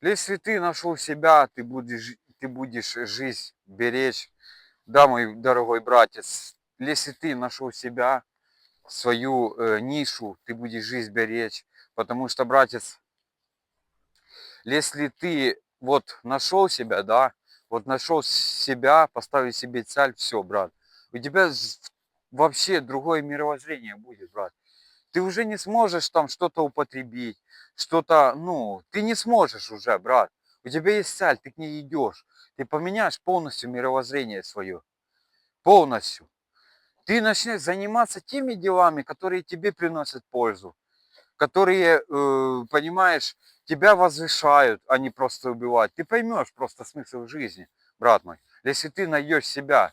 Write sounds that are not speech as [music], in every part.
Если ты нашел себя, ты будешь, ты будешь жизнь беречь. Да, мой дорогой братец, если ты нашел себя, свою э, нишу, ты будешь жизнь беречь. Потому что, братец, если ты вот нашел себя, да, вот нашел себя, поставил себе цель, все, брат, у тебя вообще другое мировоззрение будет, брат. Ты уже не сможешь там что-то употребить, что-то, ну, ты не сможешь уже, брат. У тебя есть цель, ты к ней идешь. Ты поменяешь полностью мировоззрение свое. Полностью. Ты начнешь заниматься теми делами, которые тебе приносят пользу. Которые, э, понимаешь, тебя возвышают, а не просто убивают. Ты поймешь просто смысл жизни, брат мой. Если ты найдешь себя,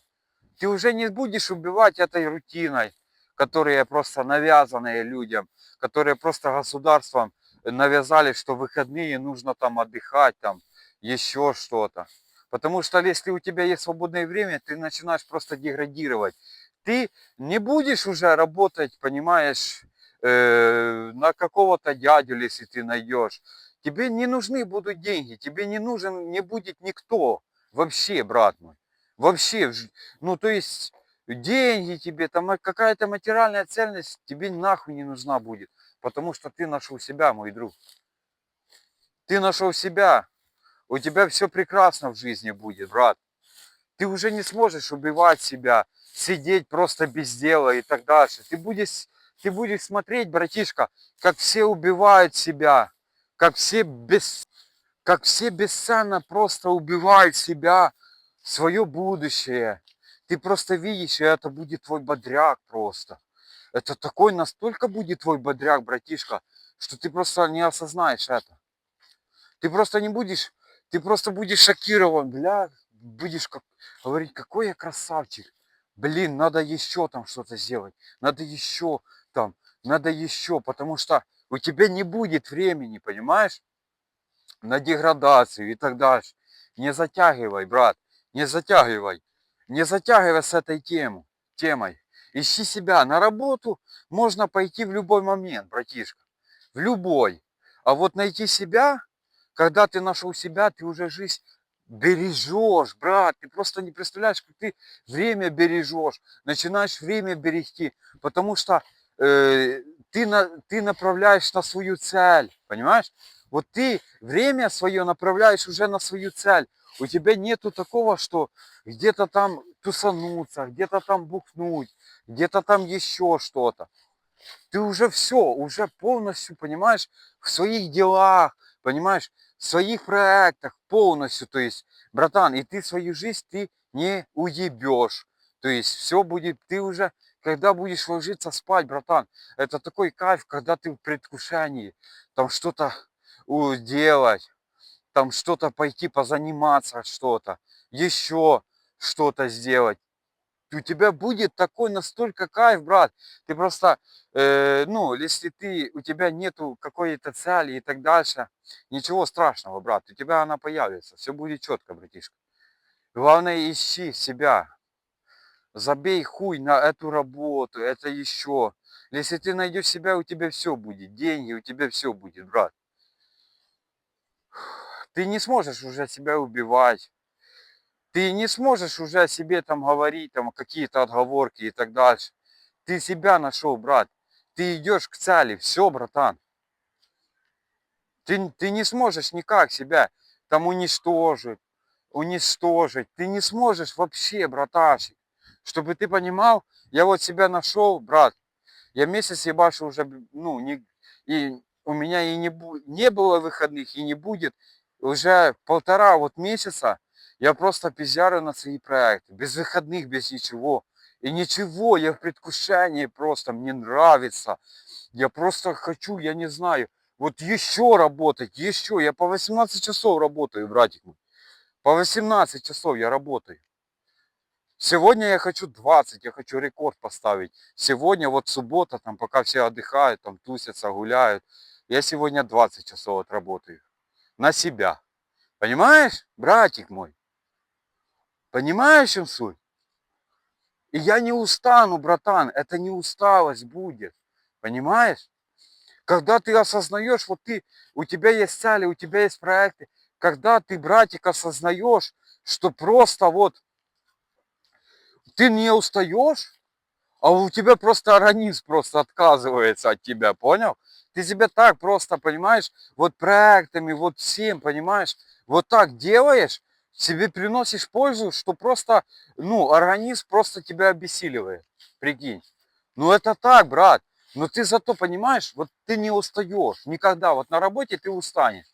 ты уже не будешь убивать этой рутиной, которые просто навязанные людям, которые просто государством навязали, что в выходные нужно там отдыхать, там еще что-то. Потому что если у тебя есть свободное время, ты начинаешь просто деградировать. Ты не будешь уже работать, понимаешь, э, на какого-то дядю, если ты найдешь. Тебе не нужны будут деньги, тебе не нужен, не будет никто. Вообще, брат мой. Вообще, ну то есть деньги тебе, там какая-то материальная ценность тебе нахуй не нужна будет. Потому что ты нашел себя, мой друг. Ты нашел себя. У тебя все прекрасно в жизни будет, брат. Ты уже не сможешь убивать себя, сидеть просто без дела и так дальше. Ты будешь, ты будешь смотреть, братишка, как все убивают себя, как все, без, как все бесценно просто убивают себя, свое будущее. Ты просто видишь, и это будет твой бодряк просто. Это такой настолько будет твой бодряк, братишка, что ты просто не осознаешь это. Ты просто не будешь, ты просто будешь шокирован, бля, будешь как, говорить, какой я красавчик. Блин, надо еще там что-то сделать, надо еще там, надо еще, потому что у тебя не будет времени, понимаешь, на деградацию и так дальше. Не затягивай, брат. Не затягивай. Не затягивай с этой тему, темой. Ищи себя. На работу можно пойти в любой момент, братишка. В любой. А вот найти себя, когда ты нашел себя, ты уже жизнь бережешь, брат. Ты просто не представляешь, как ты время бережешь. Начинаешь время берегти. Потому что э, ты, на, ты направляешь на свою цель. Понимаешь? Вот ты время свое направляешь уже на свою цель. У тебя нету такого, что где-то там тусануться, где-то там бухнуть, где-то там еще что-то. Ты уже все, уже полностью, понимаешь, в своих делах, понимаешь, в своих проектах полностью. То есть, братан, и ты свою жизнь ты не уебешь. То есть все будет, ты уже, когда будешь ложиться спать, братан, это такой кайф, когда ты в предвкушении, там что-то делать, там что-то пойти позаниматься, что-то, еще что-то сделать. У тебя будет такой настолько кайф, брат. Ты просто, э, ну, если ты, у тебя нету какой-то цели и так дальше, ничего страшного, брат. У тебя она появится. Все будет четко, братишка. Главное, ищи себя. Забей хуй на эту работу, это еще. Если ты найдешь себя, у тебя все будет. Деньги, у тебя все будет, брат. Ты не сможешь уже себя убивать. Ты не сможешь уже себе там говорить, там какие-то отговорки и так дальше. Ты себя нашел, брат. Ты идешь к цели. Все, братан. Ты, ты не сможешь никак себя там уничтожить, уничтожить. Ты не сможешь вообще, браташек. Чтобы ты понимал, я вот себя нашел, брат. Я месяц ебашу уже, ну, не, и у меня и не, не было выходных, и не будет уже полтора вот месяца я просто пизжарю на свои проекты, без выходных, без ничего. И ничего, я в предвкушении просто, мне нравится. Я просто хочу, я не знаю, вот еще работать, еще. Я по 18 часов работаю, братик мой. По 18 часов я работаю. Сегодня я хочу 20, я хочу рекорд поставить. Сегодня вот суббота, там пока все отдыхают, там тусятся, гуляют. Я сегодня 20 часов отработаю на себя. Понимаешь, братик мой? Понимаешь, чем суть? И я не устану, братан, это не усталость будет. Понимаешь? Когда ты осознаешь, вот ты, у тебя есть цели, у тебя есть проекты, когда ты, братик, осознаешь, что просто вот ты не устаешь, а у тебя просто организм просто отказывается от тебя, понял? Ты себя так просто, понимаешь, вот проектами, вот всем, понимаешь, вот так делаешь, себе приносишь пользу, что просто, ну, организм просто тебя обессиливает, прикинь. Ну это так, брат, но ты зато понимаешь, вот ты не устаешь никогда, вот на работе ты устанешь,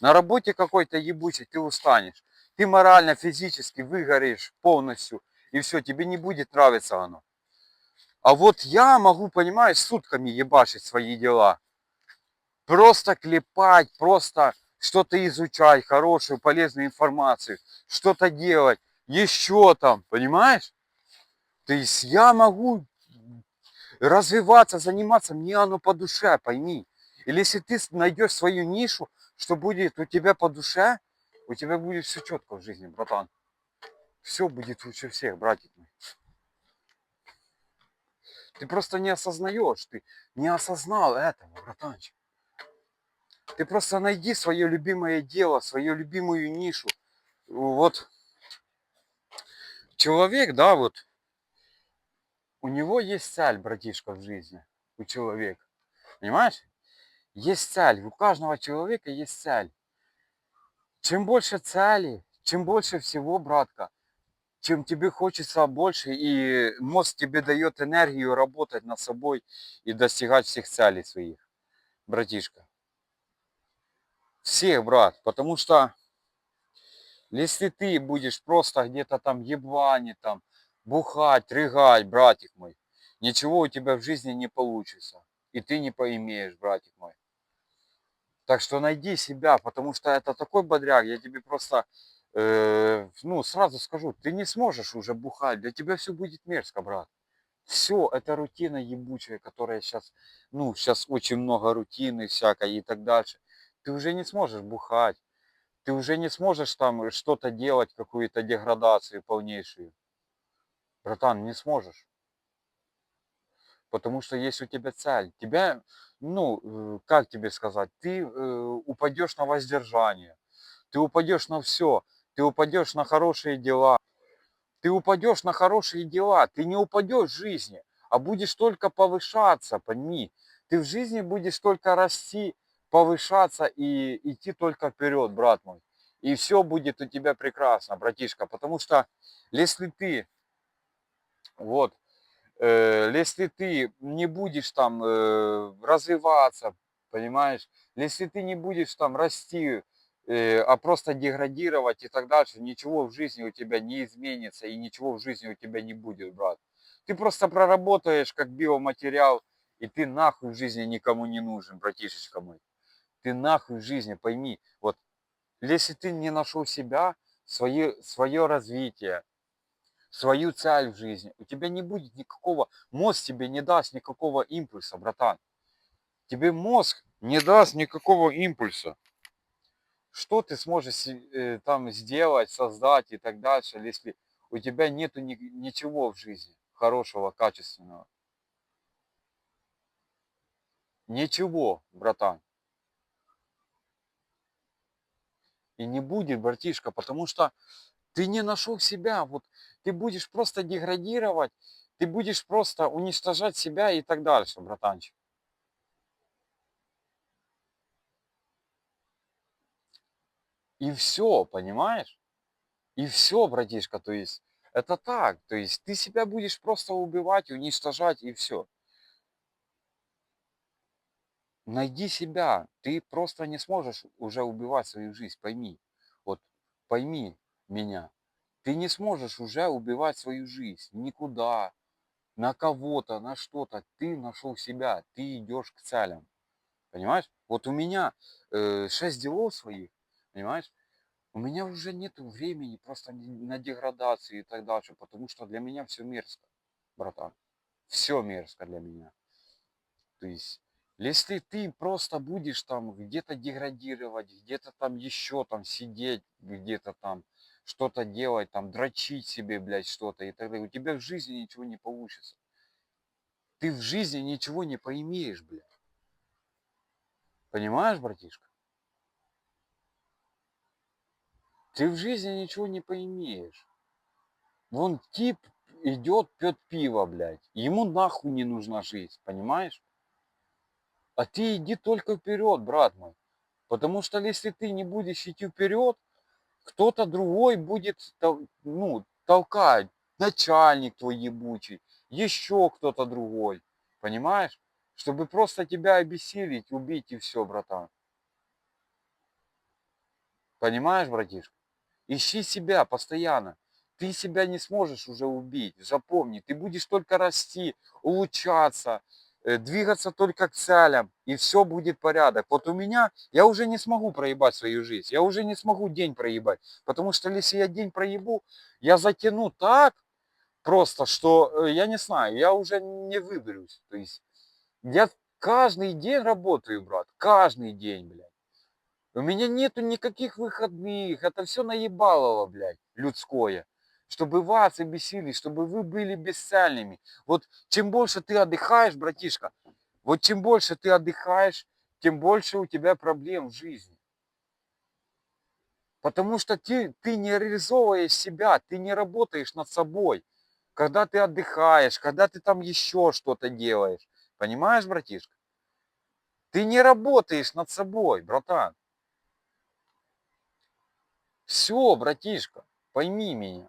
на работе какой-то ебучей ты устанешь, ты морально, физически выгоришь полностью, и все, тебе не будет нравиться оно. А вот я могу, понимаешь, сутками ебашить свои дела. Просто клепать, просто что-то изучать, хорошую, полезную информацию, что-то делать, еще там, понимаешь? То есть я могу развиваться, заниматься, мне оно по душе, пойми. Или если ты найдешь свою нишу, что будет у тебя по душе, у тебя будет все четко в жизни, братан. Все будет лучше всех, братик мой. Ты просто не осознаешь, ты не осознал этого, братанчик. Ты просто найди свое любимое дело, свою любимую нишу. Вот человек, да, вот, у него есть цель, братишка, в жизни, у человека. Понимаешь? Есть цель, у каждого человека есть цель. Чем больше цели, чем больше всего, братка, чем тебе хочется больше, и мозг тебе дает энергию работать над собой и достигать всех целей своих, братишка. Всех, брат, потому что если ты будешь просто где-то там еблани, там, бухать, рыгать, братик мой, ничего у тебя в жизни не получится. И ты не поимеешь, братик мой. Так что найди себя, потому что это такой бодряк, я тебе просто, э, ну, сразу скажу, ты не сможешь уже бухать, для тебя все будет мерзко, брат. Все, это рутина ебучая, которая сейчас, ну, сейчас очень много рутины всякой и так дальше. Ты уже не сможешь бухать, ты уже не сможешь там что-то делать, какую-то деградацию полнейшую. Братан, не сможешь. Потому что есть у тебя цель. Тебя, ну, э, как тебе сказать, ты э, упадешь на воздержание, ты упадешь на все, ты упадешь на хорошие дела, ты упадешь на хорошие дела, ты не упадешь в жизни, а будешь только повышаться, пойми. Ты в жизни будешь только расти, повышаться и идти только вперед, брат мой. И все будет у тебя прекрасно, братишка, потому что если ты, вот, э, если ты не будешь там э, развиваться, понимаешь, если ты не будешь там расти, а просто деградировать и так дальше, ничего в жизни у тебя не изменится и ничего в жизни у тебя не будет, брат. Ты просто проработаешь как биоматериал, и ты нахуй в жизни никому не нужен, братишечка мой. Ты нахуй в жизни, пойми, вот, если ты не нашел себя, свое, свое развитие, свою цель в жизни, у тебя не будет никакого, мозг тебе не даст никакого импульса, братан. Тебе мозг не даст никакого импульса. Что ты сможешь э, там сделать, создать и так дальше, если у тебя нету ни, ничего в жизни хорошего, качественного? Ничего, братан. И не будет, братишка, потому что ты не нашел себя. Вот ты будешь просто деградировать, ты будешь просто уничтожать себя и так дальше, братанчик. И все, понимаешь? И все, братишка, то есть это так, то есть ты себя будешь просто убивать, уничтожать и все. Найди себя, ты просто не сможешь уже убивать свою жизнь, пойми. Вот пойми меня. Ты не сможешь уже убивать свою жизнь никуда, на кого-то, на что-то. Ты нашел себя, ты идешь к целям. Понимаешь? Вот у меня э, шесть делов своих, понимаешь? У меня уже нет времени просто на деградацию и так дальше, потому что для меня все мерзко, братан. Все мерзко для меня. То есть, если ты просто будешь там где-то деградировать, где-то там еще там сидеть, где-то там что-то делать, там дрочить себе, блядь, что-то и так далее, у тебя в жизни ничего не получится. Ты в жизни ничего не поимеешь, блядь. Понимаешь, братишка? Ты в жизни ничего не поимеешь. Вон тип идет, пьет пиво, блядь. Ему нахуй не нужна жизнь, понимаешь? А ты иди только вперед, брат мой. Потому что если ты не будешь идти вперед, кто-то другой будет ну, толкать. Начальник твой ебучий, еще кто-то другой. Понимаешь? Чтобы просто тебя обессилить, убить и все, братан. Понимаешь, братишка? Ищи себя постоянно. Ты себя не сможешь уже убить. Запомни, ты будешь только расти, улучшаться, э, двигаться только к целям, и все будет порядок. Вот у меня, я уже не смогу проебать свою жизнь, я уже не смогу день проебать, потому что если я день проебу, я затяну так просто, что э, я не знаю, я уже не выберусь. То есть я каждый день работаю, брат, каждый день, блядь. У меня нету никаких выходных, это все наебалово, блядь, людское. Чтобы вас обессилить, чтобы вы были бесцельными. Вот чем больше ты отдыхаешь, братишка, вот чем больше ты отдыхаешь, тем больше у тебя проблем в жизни. Потому что ты, ты не реализовываешь себя, ты не работаешь над собой. Когда ты отдыхаешь, когда ты там еще что-то делаешь. Понимаешь, братишка? Ты не работаешь над собой, братан. Все, братишка, пойми меня.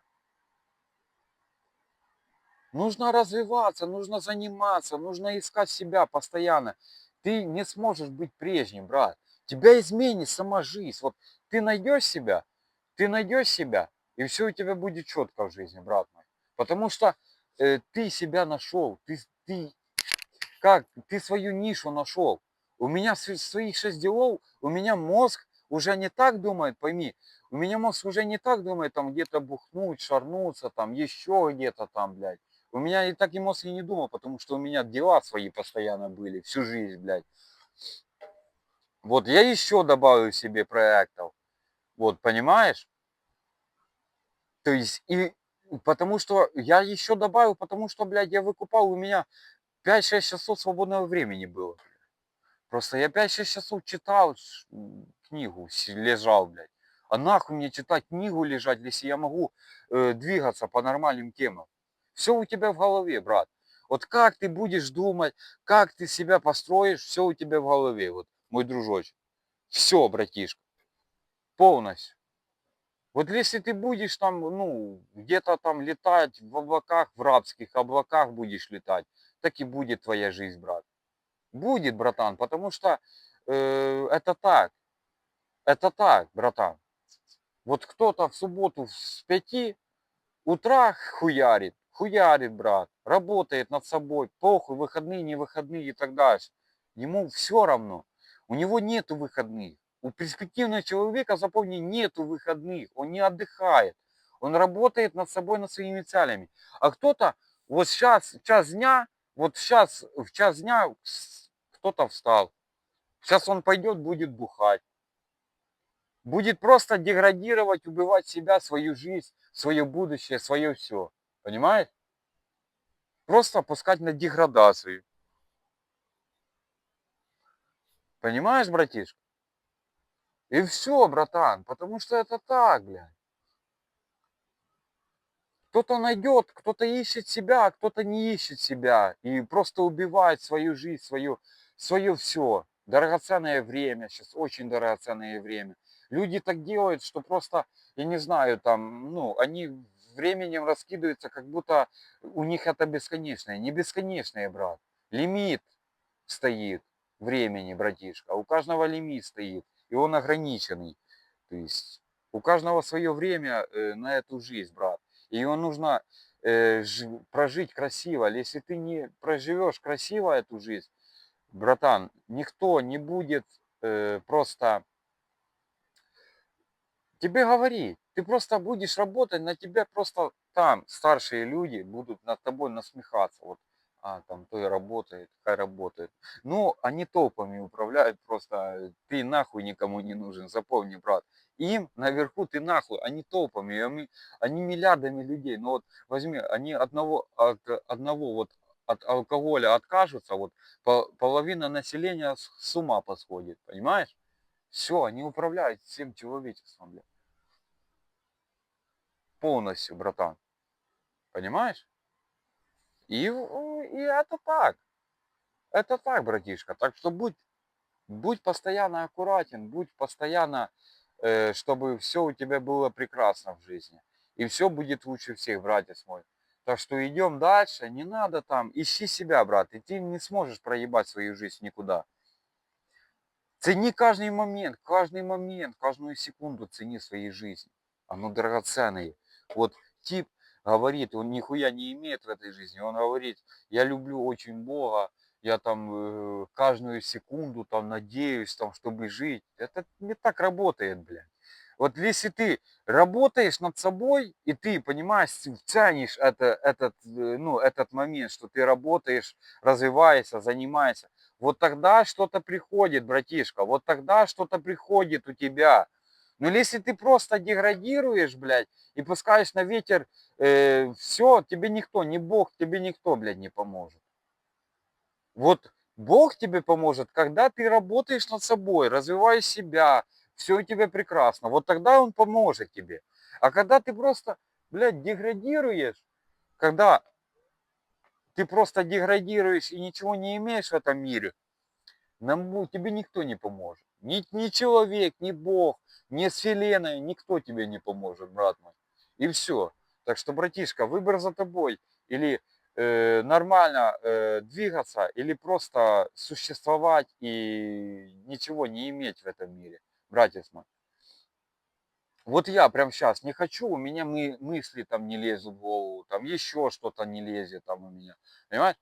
Нужно развиваться, нужно заниматься, нужно искать себя постоянно. Ты не сможешь быть прежним, брат. Тебя изменит сама жизнь. Вот ты найдешь себя, ты найдешь себя, и все у тебя будет четко в жизни, брат мой. Потому что э, ты себя нашел, ты, ты как, ты свою нишу нашел. У меня св- своих шесть делов, у меня мозг уже не так думает, пойми, у меня мозг уже не так думает, там где-то бухнуть, шарнуться, там еще где-то там, блядь. У меня и так и мозг и не думал, потому что у меня дела свои постоянно были, всю жизнь, блядь. Вот я еще добавлю себе проектов. Вот, понимаешь? То есть, и потому что я еще добавил, потому что, блядь, я выкупал, у меня 5-6 часов свободного времени было. Просто я 5-6 часов читал книгу, лежал, блядь. А нахуй мне читать книгу лежать, если я могу э, двигаться по нормальным темам. Все у тебя в голове, брат. Вот как ты будешь думать, как ты себя построишь, все у тебя в голове, вот, мой дружочек. Все, братишка. Полностью. Вот если ты будешь там, ну, где-то там летать в облаках, в рабских облаках будешь летать, так и будет твоя жизнь, брат. Будет, братан, потому что э, это так. Это так, братан. Вот кто-то в субботу с 5 утра хуярит, хуярит, брат, работает над собой, похуй, выходные, не выходные и так дальше. Ему все равно. У него нету выходных. У перспективного человека, запомни, нету выходных. Он не отдыхает. Он работает над собой, над своими целями. А кто-то вот сейчас, час дня, вот сейчас, в час дня кто-то встал. Сейчас он пойдет, будет бухать. Будет просто деградировать, убивать себя, свою жизнь, свое будущее, свое все. Понимаешь? Просто опускать на деградацию. Понимаешь, братишка? И все, братан, потому что это так, блядь. Кто-то найдет, кто-то ищет себя, а кто-то не ищет себя. И просто убивает свою жизнь, свое, свое все. Дорогоценное время, сейчас очень дорогоценное время. Люди так делают, что просто, я не знаю, там, ну, они временем раскидываются, как будто у них это бесконечное. Не бесконечное, брат. Лимит стоит времени, братишка. У каждого лимит стоит, и он ограниченный. То есть у каждого свое время э, на эту жизнь, брат. И его нужно э, ж- прожить красиво. Если ты не проживешь красиво эту жизнь, братан, никто не будет э, просто тебе говорить. Ты просто будешь работать, на тебя просто там старшие люди будут над тобой насмехаться. Вот, а, там то и работает, хай работает. Ну, они толпами управляют просто. Ты нахуй никому не нужен, запомни, брат. Им наверху ты нахуй, они толпами, они, они миллиардами людей. Но вот возьми, они одного, от одного вот от алкоголя откажутся, вот по- половина населения с ума посходит, понимаешь? Все, они управляют всем человечеством, блядь. Полностью, братан. Понимаешь? И, и это так. Это так, братишка. Так что будь, будь постоянно аккуратен, будь постоянно, э, чтобы все у тебя было прекрасно в жизни. И все будет лучше всех, братец мой. Так что идем дальше, не надо там, ищи себя, брат, и ты не сможешь проебать свою жизнь никуда. Цени каждый момент, каждый момент, каждую секунду цени своей жизни. Оно драгоценное. Вот тип говорит, он нихуя не имеет в этой жизни. Он говорит, я люблю очень Бога, я там э, каждую секунду там надеюсь, там, чтобы жить. Это не так работает, блядь. Вот если ты работаешь над собой, и ты, понимаешь, ценишь это, этот, э, ну, этот момент, что ты работаешь, развиваешься, занимаешься, вот тогда что-то приходит, братишка, вот тогда что-то приходит у тебя. Но если ты просто деградируешь, блядь, и пускаешь на ветер э, все, тебе никто, ни Бог, тебе никто, блядь, не поможет. Вот Бог тебе поможет, когда ты работаешь над собой, развиваешь себя, все у тебя прекрасно. Вот тогда Он поможет тебе. А когда ты просто, блядь, деградируешь, когда ты просто деградируешь и ничего не имеешь в этом мире, нам, тебе никто не поможет. Ни, ни человек, ни Бог, ни Вселенная, никто тебе не поможет, брат мой. И все. Так что, братишка, выбор за тобой. Или э, нормально э, двигаться, или просто существовать и ничего не иметь в этом мире, братец мой. Вот я прям сейчас не хочу, у меня мы, мысли там не лезут в голову, там еще что-то не лезет там у меня, понимаешь?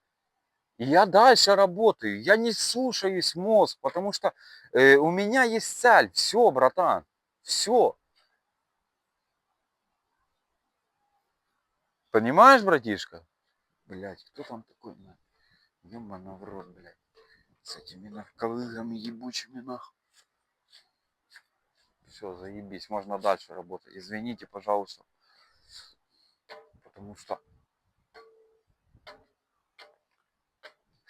Я дальше работаю, я не слушаюсь мозг, потому что э, у меня есть цель, все, братан, все. Понимаешь, братишка? Блять, кто там такой, на? Ёбана в рот, блядь. С этими нарколыгами ебучими нахуй. Все, заебись, можно дальше работать. Извините, пожалуйста. Потому что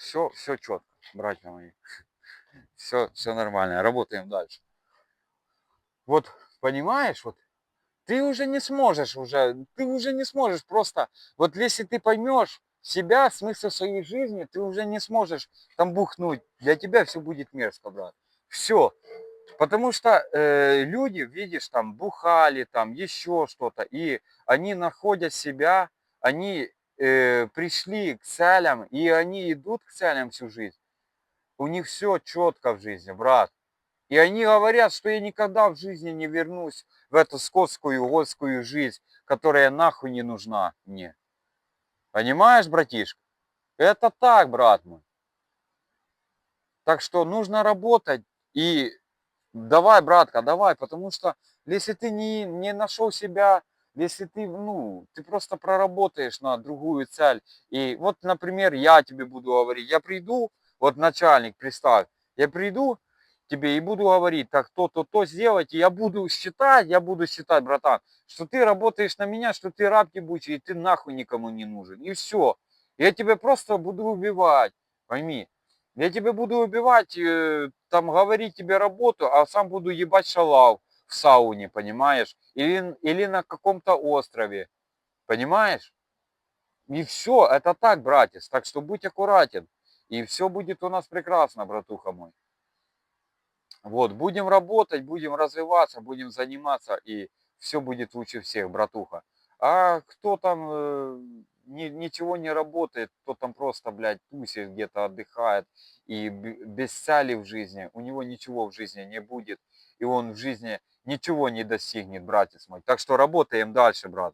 все, все четко, братья мои. [laughs] Все, все нормально, работаем дальше. Вот, понимаешь, вот ты уже не сможешь уже, ты уже не сможешь просто, вот если ты поймешь себя, смысл своей жизни, ты уже не сможешь там бухнуть. Для тебя все будет мерзко, брат. Все. Потому что э, люди, видишь, там бухали, там еще что-то, и они находят себя, они э, пришли к целям, и они идут к целям всю жизнь. У них все четко в жизни, брат. И они говорят, что я никогда в жизни не вернусь в эту скотскую, годскую жизнь, которая нахуй не нужна мне. Понимаешь, братишка? Это так, брат мой. Так что нужно работать и давай, братка, давай, потому что если ты не, не нашел себя, если ты, ну, ты просто проработаешь на другую цель. И вот, например, я тебе буду говорить, я приду, вот начальник, представь, я приду тебе и буду говорить, так, то, то, то сделать, и я буду считать, я буду считать, братан, что ты работаешь на меня, что ты раб ебучий, и ты нахуй никому не нужен. И все. Я тебя просто буду убивать, пойми. Я тебя буду убивать, э, там говорить тебе работу, а сам буду ебать шалав в сауне, понимаешь? Или, или на каком-то острове, понимаешь? И все, это так, братец. Так что будь аккуратен. И все будет у нас прекрасно, братуха мой. Вот, будем работать, будем развиваться, будем заниматься, и все будет лучше всех, братуха. А кто там э, ни, ничего не работает, кто там просто, блядь, тусит, где-то отдыхает, и без цели в жизни, у него ничего в жизни не будет, и он в жизни ничего не достигнет, братец мой. Так что работаем дальше, брат.